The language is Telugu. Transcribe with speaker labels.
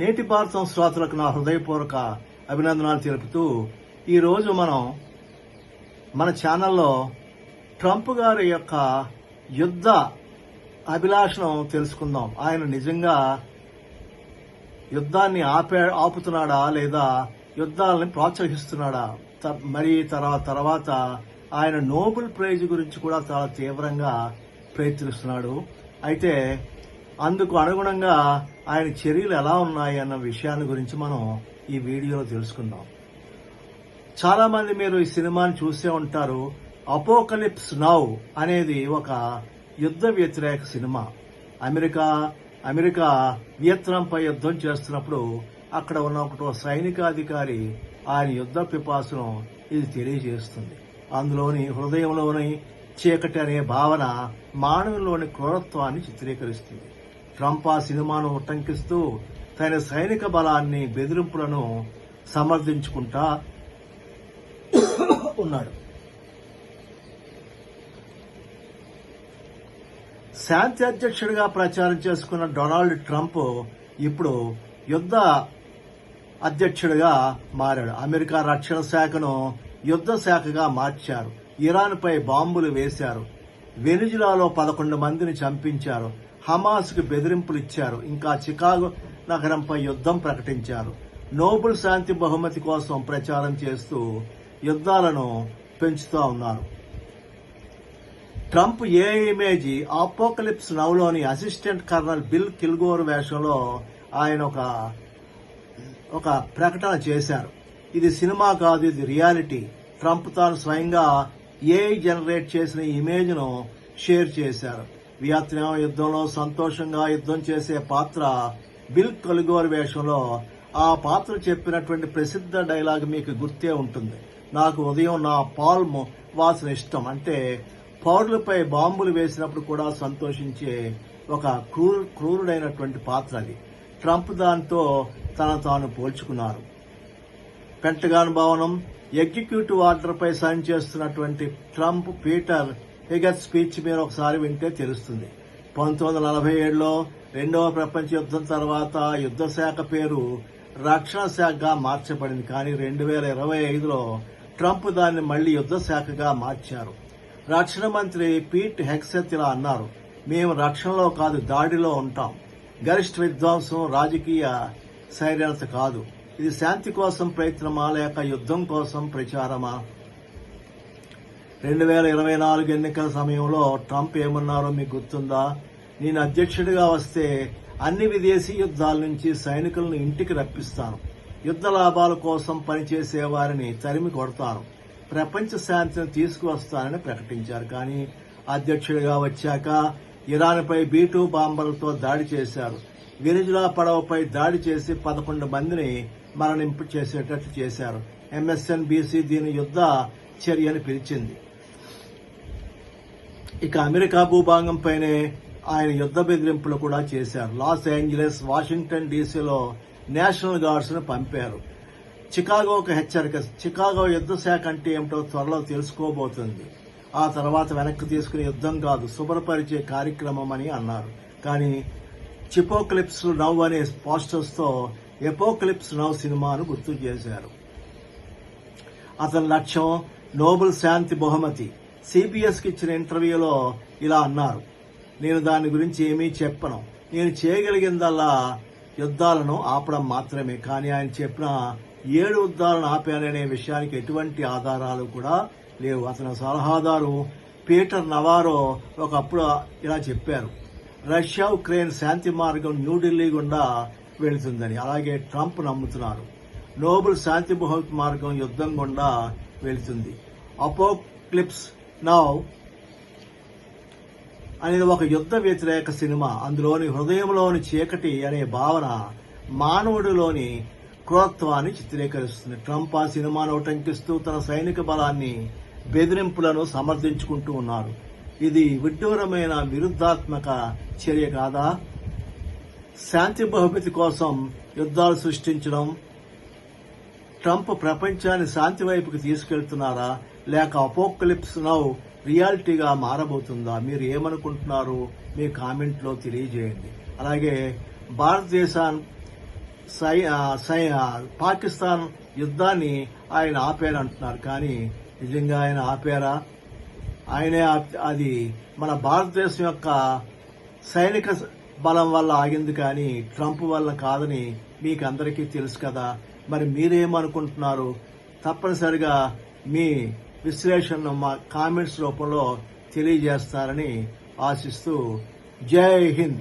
Speaker 1: నేటి భారతం శ్రోతలకు నా హృదయపూర్వక అభినందనాలు తెలుపుతూ ఈరోజు మనం మన ఛానల్లో ట్రంప్ గారి యొక్క యుద్ధ అభిలాషను తెలుసుకుందాం. ఆయన నిజంగా యుద్ధాన్ని ఆపే ఆపుతున్నాడా లేదా యుద్ధాలని ప్రోత్సహిస్తున్నాడా? త- మరి తర్వాత తర్వాత ఆయన నోబెల్ ప్రైజ్ గురించి కూడా చాలా తీవ్రంగా ప్రయత్నిస్తున్నాడు. అయితే అందుకు అనుగుణంగా ఆయన చర్యలు ఎలా ఉన్నాయి అన్న విషయాన్ని గురించి మనం ఈ వీడియోలో తెలుసుకుందాం. చాలా మంది మీరు ఈ సినిమాని చూసే ఉంటారు. అపోకలిప్స్ నౌ అనేది ఒక యుద్ధ వ్యతిరేక సినిమా. అమెరికా అమెరికా వియత్నాంపై యుద్ధం చేస్తున్నప్పుడు అక్కడ ఉన్న ఒక సైనికాధికారి ఆయన యుద్ధ పిపాసును ఇది తెలియజేస్తుంది. అందులోని హృదయంలోని చీకటి అనే భావన మానవులోని క్రూరత్వాన్ని చిత్రీకరిస్తుంది. ట్రంప్ ఆ సినిమాను ఉటంకిస్తూ తన సైనిక బలాన్ని బెదిరింపులను సమర్థించుకుంటా ఉన్నాడు. శాంతి అధ్యక్షుడిగా ప్రచారం చేసుకున్న డొనాల్డ్ ట్రంప్ ఇప్పుడు యుద్ధ అధ్యక్షుడిగా మారాడు. అమెరికా రక్షణ శాఖను యుద్ధ శాఖగా మార్చారు. ఇరాన్ పై బాంబులు వేశారు. వెనుజులాలో పదకొండు మందిని చంపించారు. హమాస్కు బెదిరింపులు ఇచ్చారు. ఇంకా చికాగో నగరంపై యుద్ధం ప్రకటించారు. నోబెల్ శాంతి బహుమతి కోసం ప్రచారం చేస్తూ యుద్ధాలను పెంచుతూ ఉన్నారు. ట్రంప్ ఏ ఇమేజ్ అపోకలిప్స్ నవ్లోని అసిస్టెంట్ కర్నల్ బిల్ కిల్గోర్ వేషంలో ఆయన ఒక ఒక ప్రకటన చేశారు. ఇది సినిమా కాదు ఇది రియాలిటీ. ట్రంప్ తాను స్వయంగా ఏఐ జనరేట్ చేసిన ఇమేజ్ను షేర్ చేశారు. వియత్నాం యుద్ధంలో సంతోషంగా యుద్ధం చేసే పాత్ర బిల్ కలుగోర్ వేషంలో ఆ పాత్ర చెప్పినటువంటి ప్రసిద్ధ డైలాగ్ మీకు గుర్తే ఉంటుంది. నాకు ఉదయం నా పాల్మ్ వాసన ఇష్టం. అంటే పౌరులపై బాంబులు వేసినప్పుడు కూడా సంతోషించే ఒక క్రూర్ క్రూరుడైనటువంటి పాత్ర అది. ట్రంప్ దాంతో తన తాను పోల్చుకున్నారు. పెంటగాన్ భవనం ఎగ్జిక్యూటివ్ ఆర్డర్పై సైన్ చేస్తున్నటువంటి ట్రంప్ పీటర్ హిగత్ స్పీచ్ మీరు ఒకసారి వింటే తెలుస్తుంది. పంతొమ్మిది వందల నలభై ఏడులో రెండవ ప్రపంచ యుద్ధం తర్వాత యుద్ధ శాఖ పేరు రక్షణ శాఖగా మార్చబడింది. కానీ రెండు వేల ఇరవై ఐదులో ట్రంప్ దాన్ని మళ్ళీ యుద్ధ శాఖగా మార్చారు. రక్షణ మంత్రి పీట్ హెక్సెత్ ఇలా అన్నారు మేము రక్షణలో కాదు దాడిలో ఉంటాం. గరిష్ట విధ్వంసం రాజకీయ శైలత కాదు. ఇది శాంతి కోసం ప్రయత్నమా లేక యుద్ధం కోసం ప్రచారమా? రెండు వేల ఇరవై నాలుగు ఎన్నికల సమయంలో ట్రంప్ ఏమన్నారో మీకు గుర్తుందా? నేను అధ్యక్షుడిగా వస్తే అన్ని విదేశీ యుద్ధాల నుంచి సైనికులను ఇంటికి రప్పిస్తాను. యుద్ధ లాభాల కోసం పనిచేసే వారిని తరిమి కొడతాను. ప్రపంచ శాంతిని తీసుకువస్తానని ప్రకటించారు. కానీ అధ్యక్షుడిగా వచ్చాక ఇరాన్పై బీటూ బాంబర్లతో దాడి చేశారు. వెనిజులా పడవపై దాడి చేసి పదకొండు మందిని మరణింపు చేసేటట్లు చేశారు. ఎంఎస్ఎన్ బీసీ దీని యుద్ధ చర్యని పిలిచింది. ఇక అమెరికా భూభాగంపైనే ఆయన యుద్ధ బెదిరింపులు కూడా చేశారు. లాస్ ఏంజలస్ వాషింగ్టన్ డీసీలో నేషనల్ గార్డ్స్ను పంపారు చికాగోకు హెచ్చరిక. చికాగో యుద్ధ శాఖ అంటే ఏమిటో త్వరలో తెలుసుకోబోతుంది. ఆ తర్వాత వెనక్కి తీసుకునే యుద్ధం కాదు శుభ్రపరిచే కార్యక్రమం అని అన్నారు. కానీ చిపోక్లిప్స్ నవ్ అనే పోస్టర్స్తో ఎపోక్లిప్స్ నవ్ సినిమాను గుర్తు చేశారు. అతని లక్ష్యం నోబెల్ శాంతి బహుమతి. సిపిఎస్కి ఇచ్చిన ఇంటర్వ్యూలో ఇలా అన్నారు. నేను దాని గురించి ఏమీ చెప్పను. నేను చేయగలిగిందల్లా యుద్ధాలను ఆపడం మాత్రమే. కానీ ఆయన చెప్పిన ఏడు యుద్ధాలను ఆపాననే విషయానికి ఎటువంటి ఆధారాలు కూడా లేవు. అతని సలహాదారు పీటర్ నవారో ఒకప్పుడు ఇలా చెప్పారు. రష్యా ఉక్రెయిన్ శాంతి మార్గం న్యూఢిల్లీ గుండా వెళుతుందని. అలాగే ట్రంప్ నమ్ముతున్నారు. నోబెల్ శాంతి బహుమతి మార్గం యుద్ధం గుండా వెళుతుంది. అపోక్లిప్స్ నౌ అనేది ఒక యుద్ధ వ్యతిరేక సినిమా. అందులోని హృదయంలోని చీకటి అనే భావన మానవుడిలోని క్రూరత్వాన్ని చిత్రీకరిస్తుంది. ట్రంప్ ఆ సినిమాను ఉటంకిస్తూ తన సైనిక బలాన్ని బెదిరింపులను సమర్థించుకుంటూ ఉన్నారు. ఇది విడ్డూరమైన విరుద్ధాత్మక చర్య కాదా? శాంతి బహుమతి కోసం యుద్ధాలు సృష్టించడం ట్రంప్ ప్రపంచాన్ని శాంతి వైపుకి తీసుకెళ్తున్నారా? లేక అపోకలిప్స్ నౌ రియాలిటీగా మారబోతుందా? మీరు ఏమనుకుంటున్నారు? మీ కామెంట్లో తెలియజేయండి. అలాగే భారతదేశం సై సై పాకిస్తాన్ యుద్ధాన్ని ఆయన ఆపారంటున్నారు. కానీ నిజంగా ఆయన ఆపారా? ఆయనే అది మన భారతదేశం యొక్క సైనిక బలం వల్ల ఆగింది కానీ ట్రంప్ వల్ల కాదని మీకు అందరికీ తెలుసు కదా. మరి మీరేమనుకుంటున్నారు? తప్పనిసరిగా మీ విశ్లేషణను మా కామెంట్స్ రూపంలో తెలియజేస్తారని ఆశిస్తూ జై హింద్.